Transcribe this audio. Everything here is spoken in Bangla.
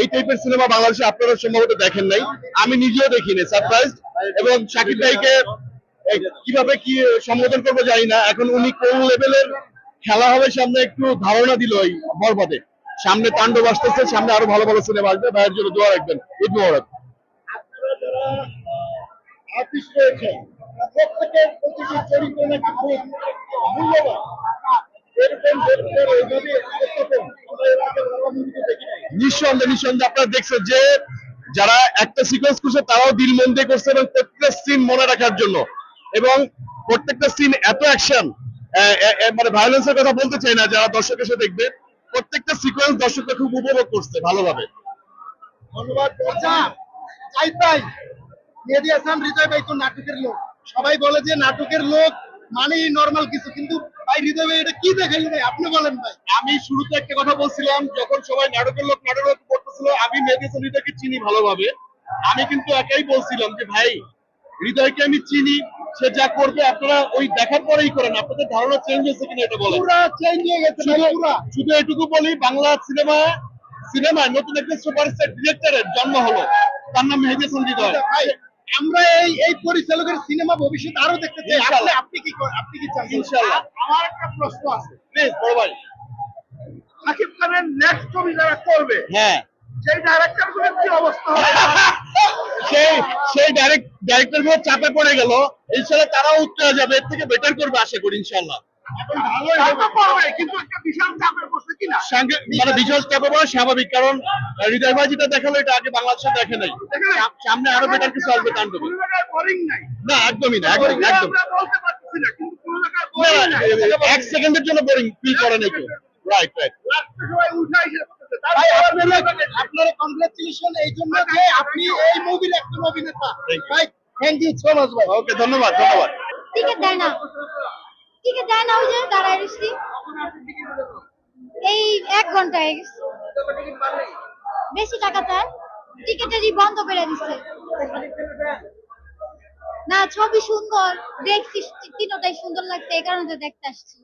এই টাইপের সিনেমা বাংলাদেশে আপনারা সম্ভবত দেখেন নাই। আমি নিজেও দেখিনি সারপ্রাইজ এবং শাকিব ভাইকে কীভাবে কি সম্বোধন করব জানি না। এখন উনি কোন লেভেলের খেলা হবে সামনে একটু ধারণা দিল এই বরবাদে। সামনে তাণ্ডব আসতেছে, সামনে আরও ভালো ভালো সিনেমা আসবে। ভাইয়ের জন্য দোয়া রাখবেন। ঈদ মোবারক। প্রত্যেকের নিঃসন্দেহে নিঃসন্দেহে আপনারা দেখছেন যে যারা একটা সিকোয়েন্স করছে, তারাও দিল মন দিয়ে করছে এবং প্রত্যেকটা সিন মনে রাখার জন্য। এবং প্রত্যেকটা সিন এত অ্যাকশন মানে ভায়োলেন্সের কথা বলতে চাই না, যারা দর্শক এসে দেখবে, প্রত্যেকটা সিকোয়েন্স দর্শকরা খুব উপভোগ করছে ভালোভাবে। ধন্যবাদ চাই তাই। মেহেদি হাসান, হৃদয় ভাই তো নাটকের লোক। সবাই বলে যে নাটকের লোক মানেই নর্মাল কিছু, কিন্তু ভাই হৃদয় ভাই এটা কি দেখাইল ভাই আপনি বলেন ভাই। আমি শুরুতে একটা কথা বলছিলাম যখন সবাই নাটকের লোক নাটকের লোক করতেছিল আমি হৃদয়কে চিনি ভালোভাবে। আমি কিন্তু একাই বলছিলাম যে ভাই হৃদয়কে আমি চিনি সে যা করবে আপনারা ওই দেখার পরেই করেন। আপনাদের ধারণা চেঞ্জ হয়েছে কিনা এটা বলেন? পুরা চেঞ্জ হয়ে গেছে শুধু এটুকু বলি বাংলা সিনেমা সিনেমায় নতুন একজন সুপারস্টার ডিরেক্টরের জন্ম হলো। তার নাম মেহেদি হৃদয় ভাই আমরা এই এই পরিচালকের সিনেমা ভবিষ্যৎ আরও দেখতে চাই। আপনি কি? আপনি কি চান? ইনশাআল্লাহ। আমার একটা প্রশ্ন আছে। প্লিজ বড় ভাই। সাকিব খানের নেক্সট ছবি যারা করবে হ্যাঁ। সেই ডাইরেক্টরগুলোর কি অবস্থা হবে? সেই সেই ডাইরেক্ট ডাইরেক্টরগুলো চাপে পড়ে গেল। ইনশাআল্লাহ তারাও উত্তরে যাবে। এর থেকে বেটার করবে আশা করি ইনশাআল্লাহ বিশাল সঙ্গে মানে বিশ্বাস চাপে পড়া স্বাভাবিক। কারণ হৃদয় ভাই যেটা দেখাল এটা আগে বাংলাদেশে দেখে নাই। সামনে আরও বেটার কিছু আসবে নাই। না একদমই না একদম একদম। এক সেকেন্ডের জন্য বোরিং ফিল করে নাই কেউ। রাইট রাইট আপনারা আপনারা এই জন্য যে আপনি এই মুভির একজন অভিনেতা. ভাই থ্যাংক ইউ সো মাচ ভাই। ওকে ধন্যবাদ ধন্যবাদ। টিকিট দেয় না। টিকিট দেয় না ওই যে দাঁড়ায় রয়েছি। এই এক ঘণ্টা হয়ে গেছে বেশি টাকা তার। টিকিটেরই বন্ধ করে দিচ্ছে। না ছবি সুন্দর। দেখছি তিনোটাই সুন্দর লাগছে এই কারণে তো দেখতে আসছি।